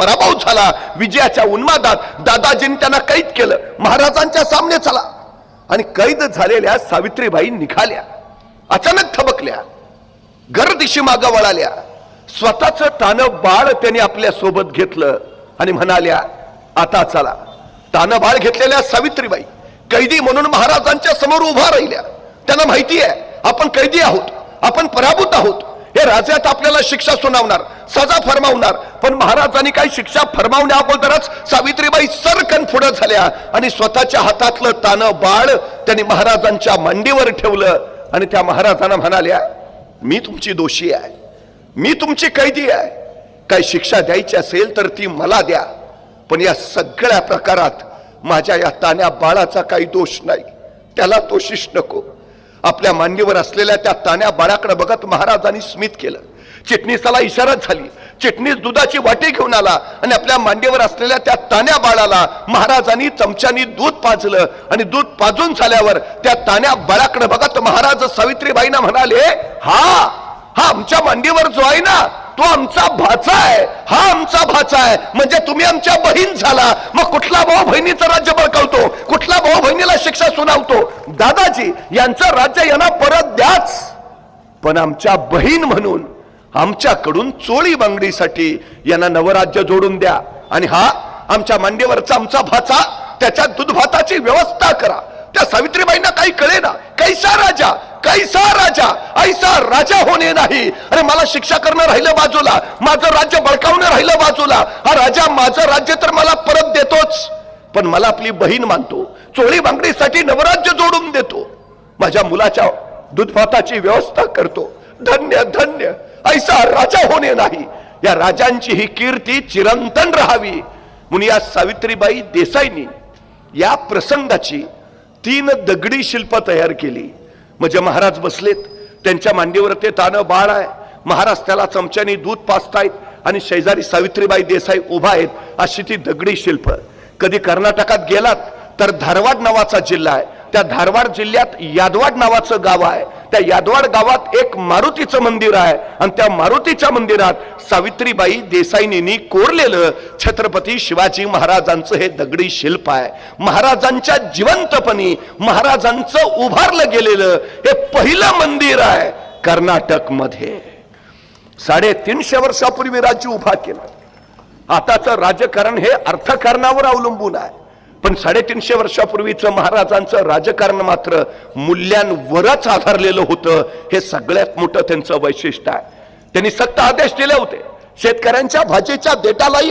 पराभव झाला. विजयाच्या उन्मादात दादाजींनी त्यांना कैद केलं. महाराजांच्या सामने चला. आणि कैद झालेल्या सावित्रीबाई निघाल्या. अचानक थबकल्या. गर्दिशी माग वळाल्या. स्वतःच तानं बाळ त्यांनी आपल्यासोबत घेतलं आणि म्हणाल्या आता चला. तानं बाळ घेतलेल्या सावित्रीबाई कैदी म्हणून महाराजांच्या समोर उभा राहिल्या. त्यांना माहिती आहे आपण कैदी आहोत. आपण पराभूत आहोत. हे राज्यात आपल्याला शिक्षा सुनावणार सजा फरमावणार पण महाराजांनी काही शिक्षा फरमावण्या अगोदरच सावित्रीबाई सरकन पुढे झाल्या आणि स्वतःच्या हातातलं तानं बाळ त्यांनी महाराजांच्या मांडीवर ठेवलं आणि त्या महाराजांना म्हणाल्या मी तुमची दोषी आहे मी तुमची कैदी आहे. काही शिक्षा द्यायची असेल तर ती मला द्या पण या सगळ्या प्रकारात माझ्या या तान्या बाळाचा काही दोष नाही त्याला दोषीच नको. आपल्या मांडीवर असलेल्या त्या तान्या बाळाकडे बघत महाराजांनी स्मित केलं. चिटणीसाला इशारा झाली. चिटणीस दुधाची वाटी घेऊन आला आणि आपल्या मांडीवर असलेल्या त्या ताण्या बाळाला महाराजांनी चमच्यानी दूध पाजलं आणि दूध पाजून झाल्यावर त्या ताण्या बाळाकडे बघत महाराज सावित्रीबाईंना म्हणाले हा हा आमच्या मांडीवर जो आहे ना तो आमचा भाचा आहे. हा आमचा भाचा आहे. म्हणजे तुम्ही आमच्या बहीण झाला. मग कुठला भाऊ बहिणीचं राज्य बळकावतो भाऊ बहिणीला शिक्षा सुनावतो. दादाजी यांचं राज्य यांना परत द्याच. पण आमच्या बहीण म्हणून आमच्याकडून चोळी बांगडीसाठी यांना नवराज्य जोडून द्या. आणि हा आमच्या मांडीवरचा आमचा भाचा त्याच्या दुधभाताची व्यवस्था करा. त्या सावित्रीबाईंना काही कळे ना कैसा राजा कैसा राजा ऐसा राजा होणे नाही. अरे मला शिक्षा करणं राहिलं बाजूला. माझं राज्य बळकावणं राहिलं बाजूला. हा राजा माझं राज्य तर मला परत पण मला आपली बहीण मानतो. चोळी बांगडीसाठी नवराज्य जोडून देतो. माझ्या मुलाच्या दुधभाताची व्यवस्था करतो. धन्य धन्य. ऐसा राजा होणे नाही. या राजांची ही कीर्ती चिरंतन राहावी. म्हणून या सावित्रीबाई देसाईंनी या प्रसंगाची तीन दगडी शिल्प तयार केली. म्हणजे महाराज बसलेत. त्यांच्या मांडीवर ते तानं बाळ आहे. महाराज त्याला चमच्यानी दूध पाचतायत आणि शेजारी सावित्रीबाई देसाई उभा आहेत अशी ती दगडी शिल्प. कधी कर्नाटकात गेलात तर धारवाड नावाचा जिल्हा आहे. त्या धारवाड जिल्ह्यात यादवाड नावाचं गाव आहे. त्या यादवाड गावात एक मारुतीचं मंदिर आहे. आणि त्या मारुतीच्या मंदिरात सावित्रीबाई देसाईनी कोरलेलं छत्रपती शिवाजी महाराजांचं हे दगडी शिल्प आहे. महाराजांच्या जिवंतपणी महाराजांचं उभारलं गेलेलं हे पहिलं मंदिर आहे कर्नाटकमध्ये साडेतीनशे वर्षापूर्वी राज्य उभा केलं. आताचं राजकारण हे अर्थकारणावर अवलंबून आहे. पण साडेतीनशे वर्षापूर्वीचं महाराजांचं राजकारण मात्र मूल्यांवरच आधारलेलं होतं. हे सगळ्यात मोठं त्यांचं वैशिष्ट्य आहे. त्यांनी सक्त आदेश दिले होते. शेतकऱ्यांच्या भाजीच्या देटालाही